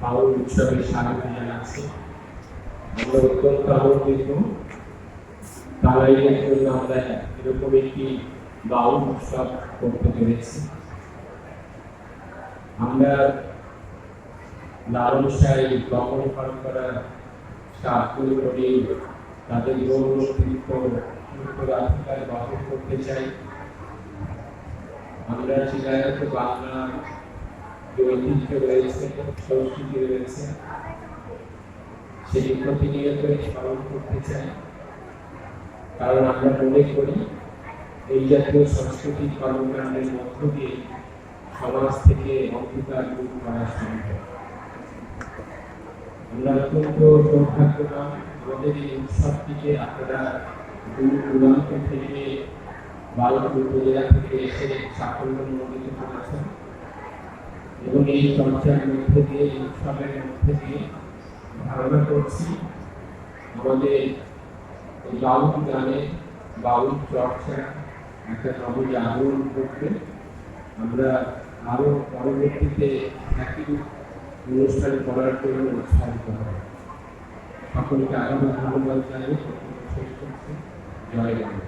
বাউল উৎসবে স্বাগত জানাচ্ছি আমরা অত্যন্ত আনন্দিত তারাইয়ের জন্য আমরা এরকম একটি বাউল উৎসব করতে পেরেছি আমরা লালন সাই গমন পরম্পরা সাতগুলো করি তাদের গৌরব কৃত্য উত্তরাধিকার বহন করতে চাই। আমরা চিরায়ত বাংলা যে ঐতিহ্য রয়েছে, সংস্কৃতি রয়েছে। সেটি প্রতিনিয়ত স্মরণ করতে চাই। কারণ আমরা মনে করি, এই জাতীয় সাংস্কৃতিক কর্মকাণ্ডের মধ্য দিয়ে সমাজ থেকে অন্ধকার দূর করা সম্ভব। আমরা অত্যন্ত সৌভাগ্যবান আমাদের এই উৎসবটিকে আপনারা দূর দূরান্ত থেকে, বালক উপজেলা থেকে এসে সাফল্যমণ্ডিত করেছেন। এবং এই চর্চার মধ্যে দিয়ে, এই উৎসবের মধ্যে দিয়ে ধারণা করছি, আমাদের বাউল গানে, বাউল চর্চা একটা নবজাগরণ করবে আমরা আরও পরবর্তীতে একই অনুষ্ঠান করার জন্য উৎসাহিত হব। সকলকে আগামী ধন্যবাদ জানিয়ে শেষ করছি। জয় বাংলা।